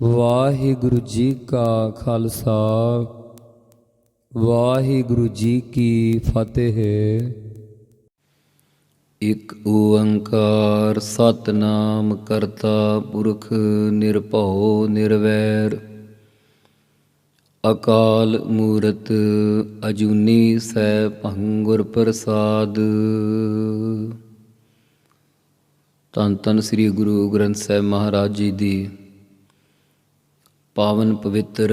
ਵਾਹਿਗੁਰੂ ਜੀ ਕਾ ਖਾਲਸਾ, ਵਾਹਿਗੁਰੂ ਜੀ ਕੀ ਫਤਿਹ। ਇਕ ਓੰਕਾਰ ਸਤਨਾਮ ਕਰਤਾ ਪੁਰਖ ਨਿਰਭਉ ਨਿਰਵੈਰ, ਅਕਾਲ ਮੂਰਤ ਅਜੂਨੀ ਸੈ ਭੰਗੁਰ ਪ੍ਰਸਾਦ। ਧੰਨ ਧੰਨ ਸ੍ਰੀ ਗੁਰੂ ਗ੍ਰੰਥ ਸਾਹਿਬ ਮਹਾਰਾਜ ਜੀ ਦੀ ਪਾਵਨ ਪਵਿੱਤਰ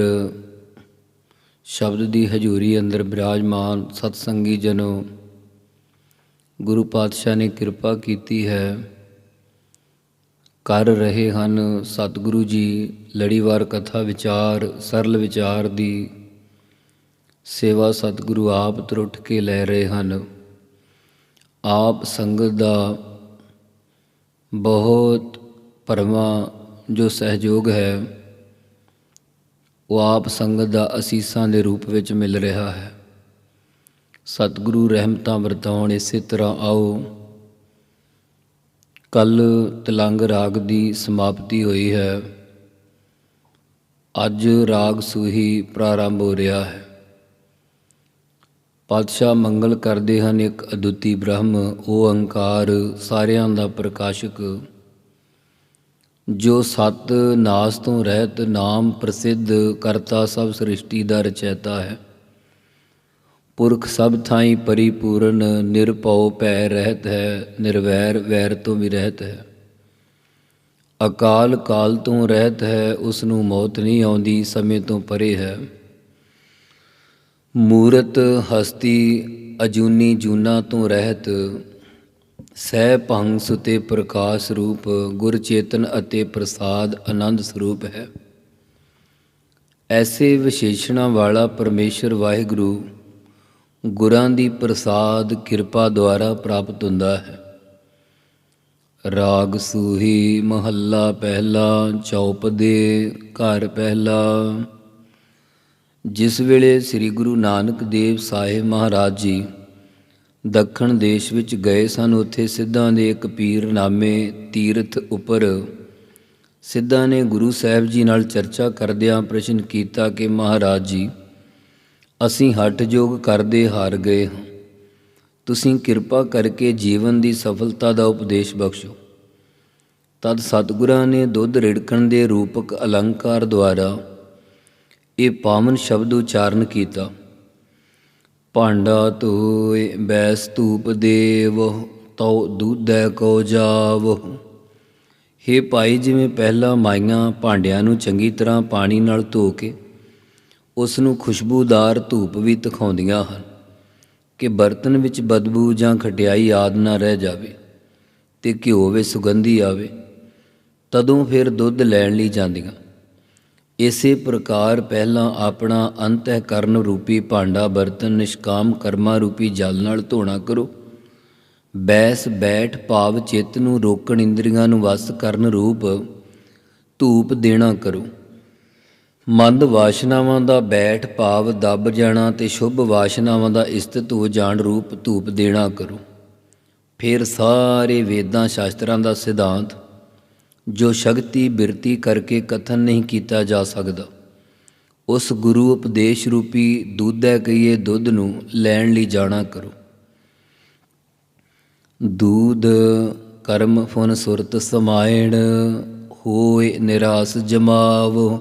ਸ਼ਬਦ ਦੀ ਹਜ਼ੂਰੀ ਅੰਦਰ ਬਿਰਾਜਮਾਨ ਸਤਸੰਗੀ ਜਨੋ, ਗੁਰੂ ਪਾਤਸ਼ਾਹ ਨੇ ਕਿਰਪਾ ਕੀਤੀ ਹੈ। ਕਰ ਰਹੇ ਹਨ ਸਤਿਗੁਰੂ ਜੀ ਲੜੀਵਾਰ ਕਥਾ ਵਿਚਾਰ, ਸਰਲ ਵਿਚਾਰ ਦੀ ਸੇਵਾ ਸਤਿਗੁਰੂ ਆਪ ਤਰੁੱਠ ਕੇ ਲੈ ਰਹੇ ਹਨ। ਆਪ ਸੰਗਤ ਦਾ ਬਹੁਤ ਪਰਮਾ ਜੋ ਸਹਿਯੋਗ ਹੈ। ਉਹ ਆਪ ਸੰਗਤ ਦਾ ਅਸੀਸਾਂ ਦੇ ਰੂਪ ਵਿੱਚ ਮਿਲ ਰਿਹਾ ਹੈ। ਸਤਿਗੁਰੂ ਰਹਿਮਤਾਂ ਵਰਤਾਉਣ ਇਸੇ ਤਰ੍ਹਾਂ ਆਓ। ਕੱਲ ਤਲੰਗ ਰਾਗ ਦੀ ਸਮਾਪਤੀ ਹੋਈ ਹੈ। ਅੱਜ ਰਾਗ ਸੂਹੀ ਪ੍ਰਾਰੰਭ ਹੋ ਰਿਹਾ ਹੈ। ਪਾਤਸ਼ਾਹ ਮੰਗਲ ਕਰਦੇ ਹਨ ਇੱਕ ਅਦੁੱਤੀ ਬ੍ਰਹਮ ਓੰਕਾਰ ਸਾਰਿਆਂ ਦਾ ਪ੍ਰਕਾਸ਼ਕ ਜੋ ਸਤ ਨਾਸ ਤੋਂ ਰਹਿਤ ਨਾਮ ਪ੍ਰਸਿੱਧ ਕਰਤਾ ਸਭ ਸ੍ਰਿਸ਼ਟੀ ਦਾ ਰਚੈਤਾ ਹੈ। ਪੁਰਖ ਸਭ ਥਾਈ ਪਰਿਪੂਰਨ, ਨਿਰਭਉ ਭੈ ਰਹਿਤ ਹੈ, ਨਿਰਵੈਰ ਵੈਰ ਤੋਂ ਵੀ ਰਹਿਤ ਹੈ। ਅਕਾਲ ਕਾਲ ਤੋਂ ਰਹਿਤ ਹੈ ਉਸ ਨੂੰ ਮੌਤ ਨਹੀਂ ਆਉਂਦੀ, ਸਮੇਂ ਤੋਂ ਪਰੇ ਹੈ। ਮੂਰਤ, ਹਸਤੀ, ਅਜੂਨੀ ਜੂਨਾ ਤੋਂ ਰਹਿਤ ਸਹਿ ਭੰਗ ਸੁਤੇ ਪ੍ਰਕਾਸ਼ ਰੂਪ, ਗੁਰ ਚੇਤਨ ਅਤੇ ਪ੍ਰਸਾਦ ਆਨੰਦ ਸਰੂਪ ਹੈ। ਐਸੇ ਵਿਸ਼ੇਸ਼ਣਾ ਵਾਲਾ ਪਰਮੇਸ਼ਰ ਵਾਹਿਗੁਰੂ ਗੁਰਾਂ ਦੀ ਪ੍ਰਸਾਦ ਕਿਰਪਾ ਦੁਆਰਾ ਪ੍ਰਾਪਤ ਹੁੰਦਾ ਹੈ। ਰਾਗ ਸੂਹੀ, ਮਹੱਲਾ ਪਹਿਲਾ ਚੌਪ ਦੇ ਘਰ ਪਹਿਲਾ। ਜਿਸ ਵੇਲੇ ਸ੍ਰੀ ਗੁਰੂ ਨਾਨਕ ਦੇਵ ਸਾਹਿਬ ਮਹਾਰਾਜ ਜੀ ਦੱਖਣ ਦੇਸ਼ ਵਿੱਚ ਗਏ ਸਨ। ਉੱਥੇ ਸਿੱਧਾਂ ਦੇ ਇੱਕ ਪੀਰ ਨਾਮੇ ਤੀਰਥ ਉੱਪਰ ਸਿੱਧਾਂ ਨੇ ਗੁਰੂ ਸਾਹਿਬ ਜੀ ਨਾਲ ਚਰਚਾ ਕਰਦਿਆਂ ਪ੍ਰਸ਼ਨ ਕੀਤਾ ਕਿ, ਮਹਾਰਾਜ ਜੀ, ਅਸੀਂ ਹੱਠ ਜੋਗ ਕਰਦੇ ਹਾਰ ਗਏ ਹਾਂ। ਤੁਸੀਂ ਕਿਰਪਾ ਕਰਕੇ ਜੀਵਨ ਦੀ ਸਫਲਤਾ ਦਾ ਉਪਦੇਸ਼ ਬਖਸ਼ੋ। ਤਦ ਸਤਿਗੁਰਾਂ ਨੇ ਦੁੱਧ ਰਿੜਕਣ ਦੇ ਰੂਪਕ ਅਲੰਕਾਰ ਦੁਆਰਾ ਇਹ ਪਾਵਨ ਸ਼ਬਦ ਉਚਾਰਨ ਕੀਤਾ। ਭਾਂਡਾ ਧੋਏ, ਬੈਸ ਧੂਪ ਦੇਵ, ਤਉ ਦੁਧੈ ਕੋ ਜਾਵ। ਹੇ ਭਾਈ, ਜਿਵੇਂ ਪਹਿਲਾਂ ਮਾਈਆਂ ਭਾਂਡਿਆਂ ਨੂੰ ਚੰਗੀ ਤਰ੍ਹਾਂ ਪਾਣੀ ਨਾਲ ਧੋ ਕੇ ਉਸ ਨੂੰ ਖੁਸ਼ਬੂਦਾਰ ਧੂਪ ਵੀ ਤਖਾਉਂਦੀਆਂ ਹਨ, ਕਿ ਬਰਤਨ ਵਿੱਚ ਬਦਬੂ ਜਾਂ ਖਟਿਆਈ ਆਦ ਨਾ ਰਹਿ ਜਾਵੇ ਤੇ ਘਿਓ ਵਿੱਚ ਸੁਗੰਧੀ ਆਵੇ, ਤਦੋਂ ਫਿਰ ਦੁੱਧ ਲੈਣ ਲਈ ਜਾਂਦੀਆਂ। ਇਸੇ ਪ੍ਰਕਾਰ ਪਹਿਲਾਂ ਆਪਣਾ ਅੰਤঃਕਰਨ ਰੂਪੀ ਭਾਂਡਾ ਬਰਤਨ, ਨਿਸ਼ਕਾਮ ਕਰਮਾ ਰੂਪੀ ਜਲ ਨਾਲ ਧੋਣਾ ਕਰੋ। ਬੈਸ, ਬੈਠ, ਭਾਵ, ਚਿੱਤ ਨੂੰ ਰੋਕਣ ਇੰਦਰੀਆਂ ਨੂੰ ਵਸ ਕਰਨ ਰੂਪ ਧੂਪ ਦੇਣਾ ਕਰੋ। ਮੰਦ ਵਾਸ਼ਨਾਵਾਂ ਦਾ ਬੈਠ, ਭਾਵ, ਦੱਬ ਜਾਣਾ ਤੇ ਸ਼ੁਭ ਵਾਸ਼ਨਾਵਾਂ ਦਾ ਇਸਤਤ ਹੋ ਜਾਣ ਰੂਪ ਧੂਪ ਦੇਣਾ ਕਰੋ। ਫਿਰ ਸਾਰੇ ਵੇਦਾਂ ਸ਼ਾਸਤਰਾਂ ਦਾ ਸਿਧਾਂਤ ਜੋ ਸ਼ਕਤੀ ਬਿਰਤੀ ਕਰਕੇ ਕਥਨ ਨਹੀਂ ਕੀਤਾ ਜਾ ਸਕਦਾ। ਉਸ ਗੁਰੂ ਉਪਦੇਸ਼ ਰੂਪੀ ਦੁੱਧੈ ਕਹੀਏ ਦੁੱਧ ਨੂੰ ਲੈਣ ਲਈ ਜਾਣਾ ਕਰੋ। ਦੂਧ ਕਰਮ ਫੁਨ ਸੁਰਤ ਸਮਾਇਣ, ਹੋਏ ਨਿਰਾਸ ਜਮਾਵ।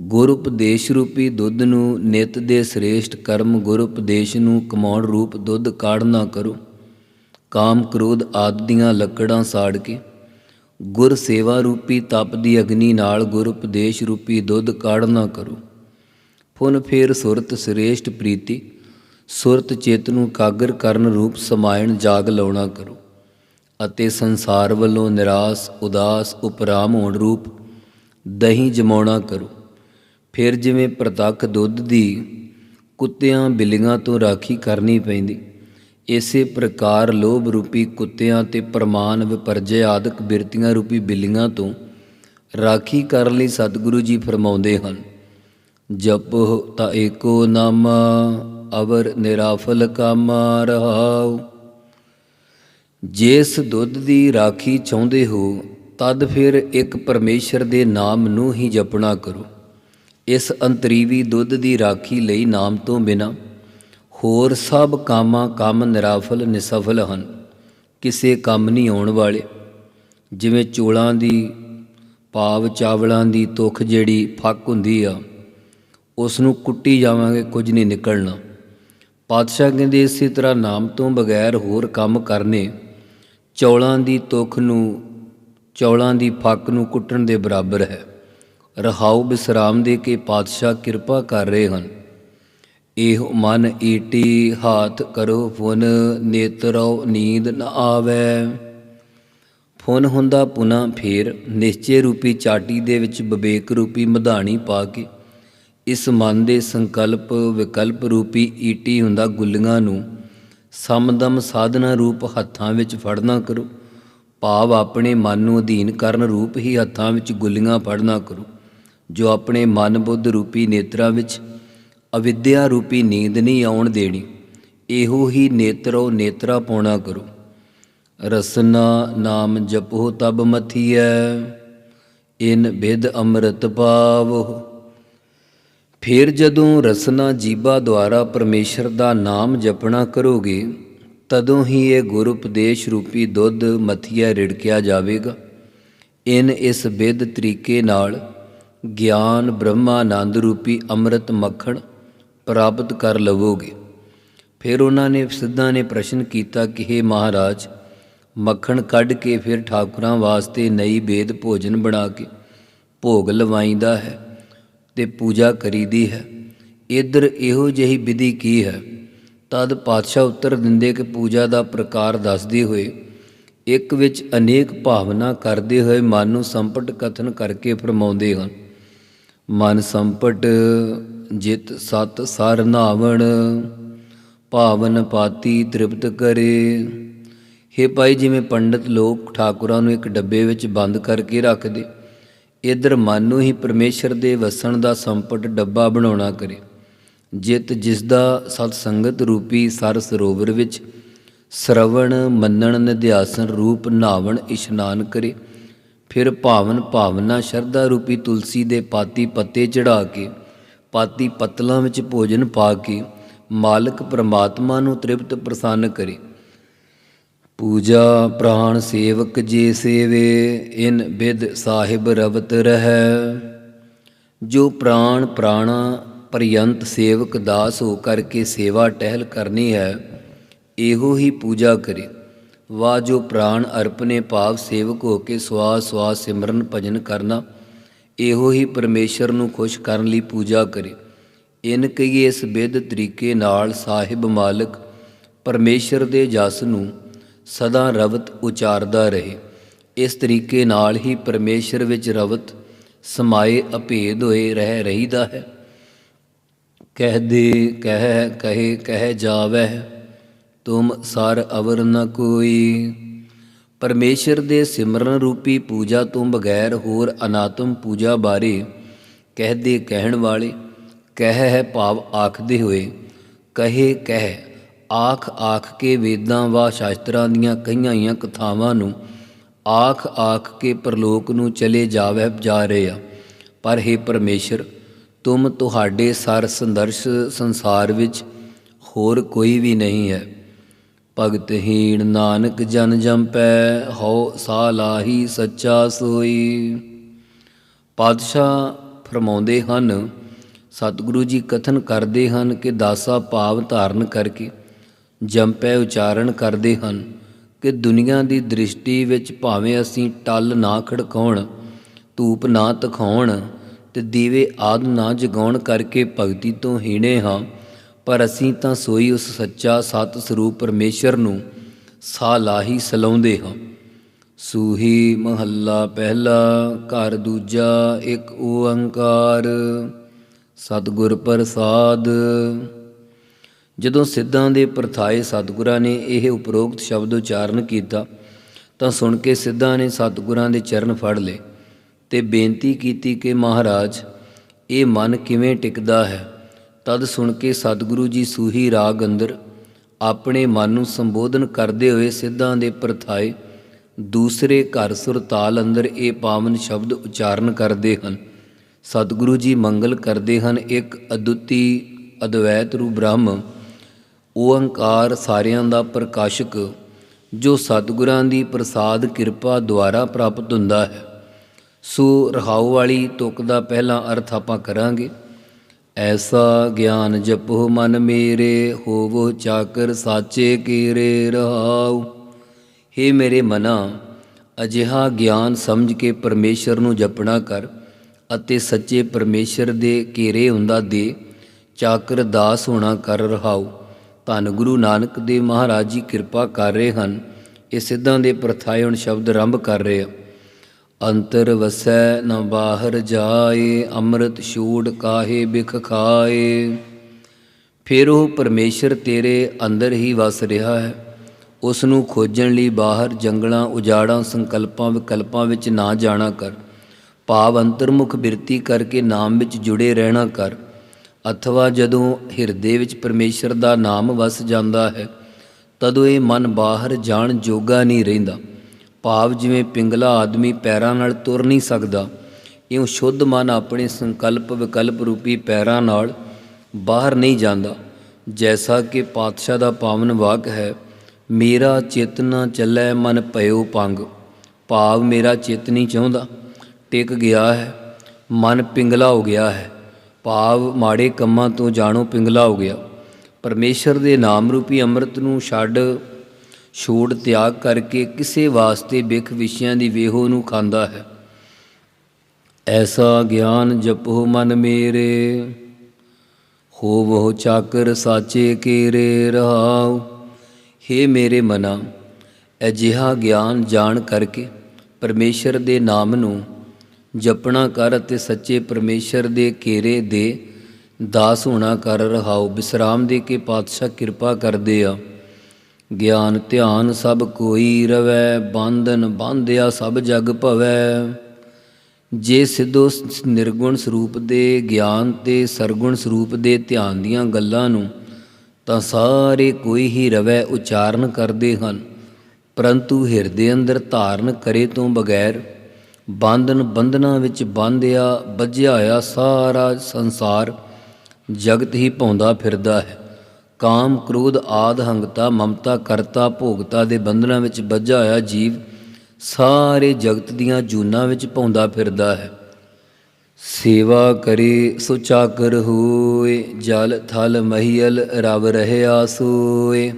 ਗੁਰ ਉਪਦੇਸ਼ ਰੂਪੀ ਦੁੱਧ ਨੂੰ ਨਿਤ ਦੇ ਸ੍ਰੇਸ਼ਟ ਕਰਮ ਗੁਰ ਉਪਦੇਸ਼ ਨੂੰ ਕਮਾਉਣ ਰੂਪ ਦੁੱਧ ਕਾੜਨਾ ਕਰੋ। ਕਾਮ ਕ੍ਰੋਧ ਆਦਿ ਦੀਆਂ ਲੱਕੜਾਂ ਸਾੜ ਕੇ ਗੁਰ ਸੇਵਾ ਰੂਪੀ ਤਪ ਦੀ ਅਗਨੀ ਨਾਲ ਗੁਰ ਉਪਦੇਸ਼ ਰੂਪੀ ਦੁੱਧ ਕਾੜਨਾ ਕਰੋ। ਫੁਨ ਫੇਰ ਸੁਰਤ ਸ੍ਰੇਸ਼ਟ ਪ੍ਰੀਤੀ, ਸੁਰਤ ਚੇਤ ਨੂੰ ਕਾਗਰ ਕਰਨ ਰੂਪ ਸਮਾਇਣ ਜਾਗ ਲਾਉਣਾ ਕਰੋ। ਅਤੇ ਸੰਸਾਰ ਵੱਲੋਂ ਨਿਰਾਸ, ਉਦਾਸ, ਉਪਰਾਮ ਹੋਣ ਰੂਪ ਦਹੀਂ ਜਮਾਉਣਾ ਕਰੋ। ਫਿਰ ਜਿਵੇਂ ਪ੍ਰਤੱਖ ਦੁੱਧ ਦੀ ਕੁੱਤਿਆਂ ਬਿੱਲੀਆਂ ਤੋਂ ਰਾਖੀ ਕਰਨੀ ਪੈਂਦੀ ਇਸੇ ਪ੍ਰਕਾਰ ਲੋਭ ਰੂਪੀ ਕੁੱਤਿਆਂ ਤੇ ਪ੍ਰਮਾਨ ਵਿਪਰਜੇ ਆਦਿਕ ਬਿਰਤੀਆਂ ਰੂਪੀ ਬਿੱਲੀਆਂ ਤੋਂ ਰਾਖੀ ਕਰਨ ਲਈ ਸਤਿਗੁਰੂ ਜੀ ਫਰਮਾਉਂਦੇ ਹਨ, ਜਪੋ ਤਾ ਏਕੋ ਨਾਮ, ਅਵਰ ਨਿਰਾਫਲ ਕਾਮ ਰਹਾਉ। ਜਿਸ ਦੁੱਧ ਦੀ ਰਾਖੀ ਚਾਹੁੰਦੇ ਹੋ, ਤਦ ਫਿਰ ਇੱਕ ਪਰਮੇਸ਼ਰ ਦੇ ਨਾਮ ਨੂੰ ਹੀ ਜਪਣਾ ਕਰੋ। ਇਸ ਅੰਤਰੀਵੀ ਦੁੱਧ ਦੀ ਰਾਖੀ ਲਈ ਨਾਮ ਤੋਂ ਬਿਨਾ ਹੋਰ ਸਭ ਕਾਮਾਂ ਕੰਮ ਨਿਰਾਫਲ ਨਿਸਫਲ ਹਨ, ਕਿਸੇ ਕੰਮ ਨਹੀਂ ਆਉਣ ਵਾਲੇ। ਜਿਵੇਂ ਚੋਲਾਂ ਦੀ, ਭਾਵ ਚਾਵਲਾਂ ਦੀ ਤੁਖ ਜਿਹੜੀ ਫੱਕ ਹੁੰਦੀ ਆ ਉਸ ਨੂੰ ਕੁੱਟੀ ਜਾਵਾਂਗੇ ਕੁਝ ਨਹੀਂ ਨਿਕਲਣਾ। ਪਾਤਸ਼ਾਹ ਕਹਿੰਦੇ ਇਸੇ ਤਰ੍ਹਾਂ ਨਾਮ ਤੋਂ ਬਗੈਰ ਹੋਰ ਕੰਮ ਕਰਨੇ, ਚੌਲਾਂ ਦੀ ਤੁਖ ਨੂੰ, ਚੌਲਾਂ ਦੀ ਫੱਕ ਨੂੰ ਕੁੱਟਣ ਦੇ ਬਰਾਬਰ ਹੈ। ਰਹਾਉ ਬਿਸਰਾਮ ਦੇ ਕੇ ਪਾਤਸ਼ਾਹ ਕਿਰਪਾ ਕਰ ਰਹੇ ਹਨ। ਇਹ ਮਨ ਈਟੀ ਹਾਥ ਕਰੋ ਫੁਨ ਨੇਤਰੋ ਨੀਂਦ ਨ ਆਵੇ। ਫੁਨ ਹੁੰਦਾ ਪੁਨਾ ਫੇਰ, ਨਿਸ਼ਚੇ ਰੂਪੀ ਚਾਟੀ ਦੇ ਵਿੱਚ ਵਿਵੇਕ ਰੂਪੀ ਮਧਾਣੀ ਪਾ ਕੇ, ਇਸ ਮਨ ਦੇ ਸੰਕਲਪ ਵਿਕਲਪ ਰੂਪੀ ਈਟੀ ਹੁੰਦਾ ਗੁੱਲੀਆਂ ਨੂੰ, ਸਮਦਮ ਸਾਧਨਾ ਰੂਪ ਹੱਥਾਂ ਵਿੱਚ ਫੜਨਾ ਕਰੋ, ਭਾਵ ਆਪਣੇ ਮਨ ਨੂੰ ਅਧੀਨ ਕਰਨ ਰੂਪ ਹੀ ਹੱਥਾਂ ਵਿੱਚ ਗੁੱਲੀਆਂ ਫੜਨਾ ਕਰੋ, ਜੋ ਆਪਣੇ ਮਨ ਬੁੱਧ ਰੂਪੀ ਨੇਤਰਾਂ ਵਿੱਚ ਅਵਿਦਿਆ ਰੂਪੀ ਨੀਂਦ ਨਹੀਂ ਆਉਣ ਦੇਣੀ, ਇਹੋ ਹੀ ਨੇਤਰੋ ਨੇਤਰਾ ਪਾਉਣਾ ਕਰੋ। ਰਸਨਾ ਨਾਮ ਜਪੋ ਤਬ ਮਥੀਐ, ਇਨ ਬਿਦ ਅੰਮ੍ਰਿਤ ਪਾਵੋ ਫਿਰ ਜਦੋਂ ਰਸਨਾ ਜੀਬਾ ਦੁਆਰਾ ਪਰਮੇਸ਼ਰ ਦਾ ਨਾਮ ਜਪਣਾ ਕਰੋਗੇ, ਤਦੋਂ ਹੀ ਇਹ ਗੁਰ ਉਪਦੇਸ਼ ਰੂਪੀ ਦੁੱਧ ਮਥੀਆ ਰਿੜਕਿਆ ਜਾਵੇਗਾ। ਇਨ ਇਸ ਵਿਦ ਤਰੀਕੇ ਨਾਲ, ਗਿਆਨ ਬ੍ਰਹਮਾਨੰਦ ਰੂਪੀ ਅੰਮ੍ਰਿਤ ਮੱਖਣ ਪ੍ਰਾਪਤ ਕਰ ਲਵੋਗੇ। ਫਿਰ ਉਹਨਾਂ ਨੇ ਸਿੱਧਾਂ ਨੇ ਪ੍ਰਸ਼ਨ ਕੀਤਾ ਕਿ हे ਮਹਾਰਾਜ, ਮੱਖਣ ਕੱਢ ਕੇ ਫਿਰ ਠਾਕੁਰਾਂ ਵਾਸਤੇ ਨਈ ਵੇਦ ਭੋਜਨ ਬਣਾ ਕੇ ਭੋਗ ਲਵਾਈਂਦਾ ਹੈ ਤੇ ਪੂਜਾ ਕਰੀਦੀ ਹੈ। ਇਧਰ ਇਹੋ ਜਿਹੀ ਵਿਧੀ ਕੀ ਹੈ? ਤਦ ਪਾਤਸ਼ਾਹ ਉੱਤਰ ਦਿੰਦੇ ਕਿ ਪੂਜਾ ਦਾ ਪ੍ਰਕਾਰ ਦੱਸਦੇ ਹੋਏ ਇੱਕ ਵਿੱਚ ਅਨੇਕ ਭਾਵਨਾ ਕਰਦੇ ਹੋਏ ਮਨ ਨੂੰ ਸੰਪਟ ਕਥਨ ਕਰਕੇ ਫਰਮਾਉਂਦੇ ਹਨ। ਮਨ ਸੰਪਟ ਜਿਤ ਸਤ ਸਰ ਨਾਵਣ, ਭਾਵਨ ਪਾਤੀ ਤ੍ਰਿਪਤ ਕਰੇ। ਹੇ ਭਾਈ, ਜਿਵੇਂ ਪੰਡਤ ਲੋਕ ਠਾਕੁਰਾਂ ਨੂੰ ਇੱਕ ਡੱਬੇ ਵਿੱਚ ਬੰਦ ਕਰਕੇ ਰੱਖਦੇ, ਇਧਰ ਮਨ ਨੂੰ ਹੀ ਪਰਮੇਸ਼ਰ ਦੇ ਵਸਣ ਦਾ ਸੰਪਟ ਡੱਬਾ ਬਣਾਉਣਾ ਕਰੇ। ਜਿਤ ਜਿਸ ਦਾ ਸਤ ਸੰਗਤ ਰੂਪੀ ਸਰ ਸਰੋਵਰ ਵਿੱਚ, ਸ਼ਰਵਣ ਮੰਨਣ ਨਿਧਿਆਸਨ ਰੂਪ ਨਾਵਣ ਇਸ਼ਨਾਨ ਕਰੇ। ਫਿਰ ਭਾਵਨ ਭਾਵਨਾ ਸ਼ਰਧਾ ਰੂਪੀ ਤੁਲਸੀ ਦੇ ਪਾਤੀ ਪੱਤੇ ਚੜਾ ਕੇ ਪਾਤੀ ਪਤਲਾਂ ਵਿੱਚ ਭੋਜਨ ਪਾ ਕੇ ਮਾਲਕ ਪ੍ਰਮਾਤਮਾ ਨੂੰ ਤ੍ਰਿਪਤ ਪ੍ਰਸੰਨ ਕਰੇ। ਪੂਜਾ ਪ੍ਰਾਣ ਸੇਵਕ ਜੇ ਸੇਵੇ, ਇਨ ਬਿਦ ਸਾਹਿਬ ਰਵਤ ਰਹਿ। ਜੋ ਪ੍ਰਾਣ ਪ੍ਰਾਣਾ ਪਰਯੰਤ ਸੇਵਕ ਦਾਸ ਹੋ ਕਰਕੇ ਸੇਵਾ ਟਹਿਲ ਕਰਨੀ ਹੈ, ਇਹੋ ਹੀ ਪੂਜਾ ਕਰੇ। ਵਾ ਜੋ ਪ੍ਰਾਣ ਅਰਪਨੇ ਭਾਵ ਸੇਵਕ ਹੋ ਕੇ ਸਵਾਸ ਸਵਾਸ ਸਿਮਰਨ ਭਜਨ ਕਰਨਾ ਇਹੋ ਹੀ ਪਰਮੇਸ਼ਰ ਨੂੰ ਖੁਸ਼ ਕਰਨ ਲਈ ਪੂਜਾ ਕਰੇ। ਇਨ ਕਹੀਏ ਇਸ ਵਿਧ ਤਰੀਕੇ ਨਾਲ ਸਾਹਿਬ ਮਾਲਕ ਪਰਮੇਸ਼ਰ ਦੇ ਜਸ ਨੂੰ ਸਦਾ ਰਵਤ ਉਚਾਰਦਾ ਰਹੇ। ਇਸ ਤਰੀਕੇ ਨਾਲ ਹੀ ਪਰਮੇਸ਼ਰ ਵਿੱਚ ਰਵਤ ਸਮਾਏ ਅਭੇਦ ਹੋਏ ਰਹਿ ਰਹੀਦਾ ਹੈ। ਕਹਿ ਦੇ, ਕਹਿ, ਕਹੇ, ਕਹਿ ਜਾਵੈ ਤੁਮ ਸਰ ਅਵਰ ਨ ਕੋਈ। ਪਰਮੇਸ਼ਰ ਦੇ ਸਿਮਰਨ ਰੂਪੀ ਪੂਜਾ ਤੋਂ ਬਗੈਰ ਹੋਰ ਅਨਾਤਮ ਪੂਜਾ ਬਾਰੇ ਕਹਦੇ ਕਹਿਣ ਵਾਲੇ, ਕਹਿ ਹੈ ਭਾਵ ਆਖਦੇ ਹੋਏ, ਕਹੇ ਕਹਿ, ਆਖ ਆਖ ਕੇ ਵੇਦਾਂ ਵਾ ਸ਼ਾਸਤਰਾਂ ਦੀਆਂ ਕਈਆਂ ਹੀ ਕਥਾਵਾਂ ਨੂੰ ਆਖ ਆਖ ਕੇ ਪ੍ਰਲੋਕ ਨੂੰ ਚਲੇ ਜਾਵੇ ਜਾ ਰਹੇ ਆ। ਪਰ हे ਪਰਮੇਸ਼ਰ, ਤੁਮ ਤੁਹਾਡੇ ਸਰ ਸੰਦਰਸ਼ ਸੰਸਾਰ ਵਿੱਚ ਹੋਰ ਕੋਈ ਵੀ ਨਹੀਂ ਹੈ। ਭਗਤਹੀਣ ਨਾਨਕ ਜਨ ਜੰਪੈ ਹਉ ਸਾ ਲਾਹੀ ਸੱਚਾ ਸੋਈ। ਪਾਤਸ਼ਾਹ ਫਰਮਾਉਂਦੇ ਹਨ, ਸਤਿਗੁਰੂ ਜੀ ਕਥਨ ਕਰਦੇ ਹਨ ਕਿ ਦਾਸਾ ਭਾਵ ਧਾਰਨ ਕਰਕੇ ਜੰਪੈ ਉਚਾਰਨ ਕਰਦੇ ਹਨ ਕਿ ਦੁਨੀਆ ਦੀ ਦ੍ਰਿਸ਼ਟੀ ਵਿੱਚ ਭਾਵੇਂ ਅਸੀਂ ਟੱਲ ਨਾ ਖੜਕਾਉਣ, ਧੂਪ ਨਾ ਤਖਾਉਣ ਤੇ ਦੀਵੇ ਆਦ ਨਾ ਜਗਾਉਣ ਕਰਕੇ ਭਗਤੀ ਤੋਂ ਹੀਣੇ ਹਾਂ। ਪਰ ਅਸੀਂ ਤਾਂ ਸੋਈ ਉਸ ਸੱਚਾ ਸਤ ਸਰੂਪ ਪਰਮੇਸ਼ਰ ਨੂੰ ਸਾ ਲਾਹੀ ਸਲਾਉਂਦੇ ਹਾਂ। ਸੂਹੀ ਮਹੱਲਾ ਪਹਿਲਾ, ਘਰ ਦੂਜਾ, ਇੱਕ ਓੰਕਾਰ ਸਤਿਗੁਰ ਪ੍ਰਸਾਦ। ਜਦੋਂ ਸਿੱਧਾਂ ਦੇ ਪ੍ਰਥਾਏ ਸਤਿਗੁਰਾਂ ਨੇ ਇਹ ਉਪਰੋਕਤ ਸ਼ਬਦ ਉਚਾਰਨ ਕੀਤਾ, ਤਾਂ ਸੁਣ ਕੇ ਸਿੱਧਾਂ ਨੇ ਸਤਿਗੁਰਾਂ ਦੇ ਚਰਨ ਫੜ ਲਏ ਤੇ ਬੇਨਤੀ ਕੀਤੀ ਕਿ ਮਹਾਰਾਜ, ਇਹ ਮਨ ਕਿਵੇਂ ਟਿਕਦਾ ਹੈ? ਤਦ ਸੁਣ ਕੇ ਸਤਿਗੁਰੂ ਜੀ ਸੂਹੀ ਰਾਗ ਅੰਦਰ ਆਪਣੇ ਮਨ ਨੂੰ ਸੰਬੋਧਨ ਕਰਦੇ ਹੋਏ ਸਿੱਧਾਂ ਦੇ ਪ੍ਰਥਾਏ ਦੂਸਰੇ ਘਰ ਸੁਰਤਾਲ ਅੰਦਰ ਇਹ ਪਾਵਨ ਸ਼ਬਦ ਉਚਾਰਨ ਕਰਦੇ ਹਨ। ਸਤਿਗੁਰੂ ਜੀ ਮੰਗਲ ਕਰਦੇ ਹਨ, ਇੱਕ ਅਦੁੱਤੀ ਅਦਵੈਤ ਰੂ ਬ੍ਰਹਮ ਓੰਕਾਰ ਸਾਰਿਆਂ ਦਾ ਪ੍ਰਕਾਸ਼ਕ, ਜੋ ਸਤਿਗੁਰਾਂ ਦੀ ਪ੍ਰਸਾਦ ਕਿਰਪਾ ਦੁਆਰਾ ਪ੍ਰਾਪਤ ਹੁੰਦਾ ਹੈ। ਸੋ ਰਹਾਉ ਵਾਲੀ ਤੁਕ ਦਾ ਪਹਿਲਾ ਅਰਥ ਆਪਾਂ ਕਰਾਂਗੇ। ਐਸਾ ਗਿਆਨ ਜਪੋ ਮਨ ਮੇਰੇ, ਹੋਵੋ ਚਾਕਰ ਸਾਚੇ ਕੀਰੇ ਰਹਾਉ। ਹੇ ਮੇਰੇ ਮਨਾ, ਅਜਿਹਾ ਗਿਆਨ ਸਮਝ ਕੇ ਪਰਮੇਸ਼ਰ ਨੂੰ ਜਪਣਾ ਕਰ ਅਤੇ ਸੱਚੇ ਪਰਮੇਸ਼ਰ ਦੇ ਘੇਰੇ ਹੁੰਦਾ ਦੇ, ਚਾਕਰ ਦਾਸ ਹੋਣਾ ਕਰ ਰਹਾਉ। ਧੰਨ ਗੁਰੂ ਨਾਨਕ ਦੇਵ ਮਹਾਰਾਜ ਜੀ ਕਿਰਪਾ ਕਰ ਰਹੇ ਹਨ, ਇਹ ਸਿੱਧਾਂ ਦੇ ਪ੍ਰਥਾਏ ਹੁਣ ਸ਼ਬਦ ਆਰੰਭ ਕਰ ਰਹੇ ਆ। ਅੰਤਰ ਵਸੈ ਨ ਬਾਹਰ ਜਾਏ, ਅੰਮ੍ਰਿਤ ਛੂੜ ਕਾਹੇ ਬਿਖ ਖਾਏ। ਫਿਰ ਉਹ ਪਰਮੇਸ਼ਰ ਤੇਰੇ ਅੰਦਰ ਹੀ ਵਸ ਰਿਹਾ ਹੈ। ਉਸ ਨੂੰ ਖੋਜਣ ਲਈ ਬਾਹਰ ਜੰਗਲਾਂ, ਉਜਾੜਾਂ, ਸੰਕਲਪਾਂ, ਵਿਕਲਪਾਂ ਵਿੱਚ ਨਾ ਜਾਣਾ ਕਰ। ਭਾਵ ਅੰਤਰਮੁਖ ਬਿਰਤੀ ਕਰਕੇ ਨਾਮ ਵਿੱਚ ਜੁੜੇ ਰਹਿਣਾ ਕਰ। ਅਥਵਾ ਜਦੋਂ ਹਿਰਦੇ ਵਿੱਚ ਪਰਮੇਸ਼ਰ ਦਾ ਨਾਮ ਵਸ ਜਾਂਦਾ ਹੈ, ਤਦੋਂ ਇਹ ਮਨ ਬਾਹਰ ਜਾਣ ਜੋਗਾ ਨਹੀਂ ਰਹਿੰਦਾ। ਭਾਵ ਜਿਵੇਂ ਪਿੰਗਲਾ ਆਦਮੀ ਪੈਰਾਂ ਨਾਲ ਤੁਰ ਨਹੀਂ ਸਕਦਾ, ਇਉਂ ਸ਼ੁੱਧ ਮਨ ਆਪਣੇ ਸੰਕਲਪ ਵਿਕਲਪ ਰੂਪੀ ਪੈਰਾਂ ਨਾਲ ਬਾਹਰ ਨਹੀਂ ਜਾਂਦਾ। ਜੈਸਾ ਕਿ ਪਾਤਸ਼ਾਹ ਦਾ ਪਾਵਨ ਵਾਕ ਹੈ, ਮੇਰਾ ਚਿਤ ਨਾ ਚੱਲੈ ਮਨ ਭਇਓ ਪੰਗ ਭਾਵ ਮੇਰਾ ਚਿਤ ਨਹੀਂ ਚਾਹੁੰਦਾ। ਟਿਕ ਗਿਆ ਹੈ, ਮਨ ਪਿੰਗਲਾ ਹੋ ਗਿਆ ਹੈ, ਭਾਵ ਮਾੜੇ ਕੰਮਾਂ ਤੋਂ ਜਾਣੋ ਪਿੰਗਲਾ ਹੋ ਗਿਆ। ਪਰਮੇਸ਼ਰ ਦੇ ਨਾਮ ਰੂਪੀ ਅੰਮ੍ਰਿਤ ਨੂੰ ਛੱਡ ਛੋੜ ਤਿਆਗ ਕਰਕੇ ਕਿਸੇ ਵਾਸਤੇ ਬਿਖ ਵਿਸ਼ਿਆਂ ਦੀ ਵੇਹੋ ਨੂੰ ਖਾਂਦਾ ਹੈ। ਐਸਾ ਗਿਆਨ ਜਪੋ ਮਨ ਮੇਰੇ, ਹੋਵੋ ਚਾਕਰ ਸਾਚੇ ਕੀਰੇ ਰਹਾਉ। ਹੇ ਮੇਰੇ ਮਨਾ, ਅਜਿਹਾ ਗਿਆਨ ਜਾਣ ਕਰਕੇ ਪਰਮੇਸ਼ਰ ਦੇ ਨਾਮ ਨੂੰ ਜਪਣਾ ਕਰ ਅਤੇ ਸੱਚੇ ਪਰਮੇਸ਼ਰ ਦੇ ਘੇਰੇ ਦੇ ਦਾਸ ਹੋਣਾ ਕਰ ਰਹਾਉ। ਬਿਸਰਾਮ ਦੇ ਕੇ ਪਾਤਸ਼ਾਹ ਕਿਰਪਾ ਕਰਦੇ ਆ। ਗਿਆਨ ਧਿਆਨ ਸਭ ਕੋਈ ਰਵੈ, ਬੰਧਨ ਬੰਧਿਆ ਸਭ ਜਗ ਭਵੈ। ਜੇ ਸਿੱਧੋ ਨਿਰਗੁਣ ਸਰੂਪ ਦੇ ਗਿਆਨ ਤੇ ਸਰਗੁਣ ਸਰੂਪ ਦੇ ਧਿਆਨ ਦੀਆਂ ਗੱਲਾਂ ਨੂੰ ਤਾਂ ਸਾਰੇ ਕੋਈ ਹੀ ਰਵੈ ਉਚਾਰਨ ਕਰਦੇ ਹਨ। ਪਰੰਤੂ ਹਿਰਦੇ ਅੰਦਰ ਧਾਰਨ ਕਰੇ ਤੋਂ ਬਗੈਰ ਬੰਧਨ ਬੰਧਨਾਂ ਵਿੱਚ ਬੰਧਿਆ, ਬੱਝਿਆ ਹੋਇਆ ਸਾਰਾ ਸੰਸਾਰ ਜਗਤ ਹੀ ਭੌਂਦਾ ਫਿਰਦਾ ਹੈ। ਕਾਮ, ਕ੍ਰੋਧ, ਆਦ, ਹੰਗਤਾ, ਮਮਤਾ, ਕਰਤਾ, ਭੋਗਤਾ ਦੇ ਬੰਧਨਾਂ ਵਿੱਚ ਬੱਝਾ ਹੋਇਆ ਜੀਵ ਸਾਰੇ ਜਗਤ ਦੀਆਂ ਜੂਨਾਂ ਵਿੱਚ ਭੌਂਦਾ ਫਿਰਦਾ ਹੈ। ਸੇਵਾ ਕਰੇ ਸੋ ਚਾਕਰ ਹੋਏ, ਜਲ ਥਲ ਮਹੀਲ ਰਵ ਰਹਿਆ ਸੋਏ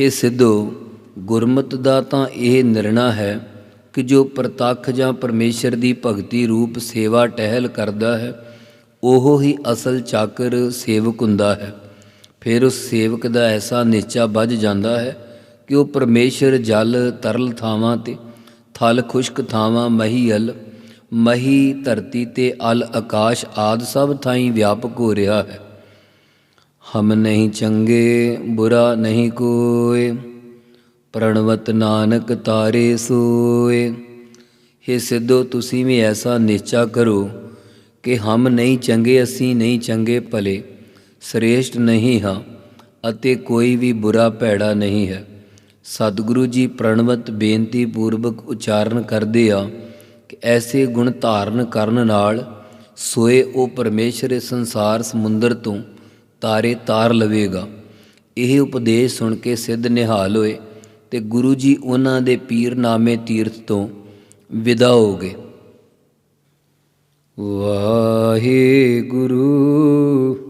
ਹੇ ਸਿੱਧੋ, ਗੁਰਮਤ ਦਾ ਤਾਂ ਇਹ ਨਿਰਣਾ ਹੈ ਕਿ ਜੋ ਪ੍ਰਤੱਖ ਜਾਂ ਪਰਮੇਸ਼ਰ ਦੀ ਭਗਤੀ ਰੂਪ ਸੇਵਾ ਟਹਿਲ ਕਰਦਾ ਹੈ, ਉਹ ਹੀ ਅਸਲ ਚਾਕਰ ਸੇਵਕ ਹੁੰਦਾ ਹੈ। ਫਿਰ ਉਸ ਸੇਵਕ ਦਾ ਐਸਾ ਨਿਸ਼ਚਾ ਵੱਜ ਜਾਂਦਾ ਹੈ ਕਿ ਉਹ ਪਰਮੇਸ਼ਰ ਜਲ ਤਰਲ ਥਾਵਾਂ ਤੇ, ਥਲ ਖੁਸ਼ਕ ਥਾਵਾਂ, ਮਹੀ ਅਲ, ਮਹੀ ਧਰਤੀ ਤੇ ਅਲ, ਆਕਾਸ਼ ਆਦ ਸਭ ਥਾਈਂ ਵਿਆਪਕ ਹੋ ਰਿਹਾ ਹੈ। ਹਮ ਨਹੀਂ ਚੰਗੇ, ਬੁਰਾ ਨਹੀਂ ਕੋਏ, ਪ੍ਰਣਵਤ ਨਾਨਕ ਤਾਰੇ ਸੋਏ। ਹੇ ਸਿੱਧੋ, ਤੁਸੀਂ ਵੀ ਐਸਾ ਨਿਸ਼ਚਾ ਕਰੋ ਕਿ ਹਮ ਨਹੀਂ ਚੰਗੇ, ਅਸੀਂ ਨਹੀਂ ਚੰਗੇ ਭਲੇ। ਸ੍ਰੇਸ਼ਟ ਨਹੀਂ ਹਾਂ ਅਤੇ ਕੋਈ ਵੀ ਬੁਰਾ ਭੈੜਾ ਨਹੀਂ ਹੈ। ਸਤਿਗੁਰੂ ਜੀ ਪ੍ਰਣਵਤ ਬੇਨਤੀ ਪੂਰਵਕ ਉਚਾਰਨ ਕਰਦੇ ਆ ਕਿ ਐਸੇ ਗੁਣ ਧਾਰਨ ਕਰਨ ਨਾਲ ਸੋਏ ਉਹ ਪਰਮੇਸ਼ਰ ਇਸ ਸੰਸਾਰ ਸਮੁੰਦਰ ਤੋਂ ਤਾਰੇ ਤਾਰ ਲਵੇਗਾ। ਇਹ ਉਪਦੇਸ਼ ਸੁਣ ਕੇ ਸਿੱਧ ਨਿਹਾਲ ਹੋਏ ਤੇ ਗੁਰੂ ਜੀ ਉਹਨਾਂ ਦੇ ਪੀਰਨਾਮੇ ਤੀਰਥ ਤੋਂ ਵਿਦਾ ਹੋ ਗਏ। ਵਾਹਿਗੁਰੂ ਵਾਹਿਗੁਰੂ।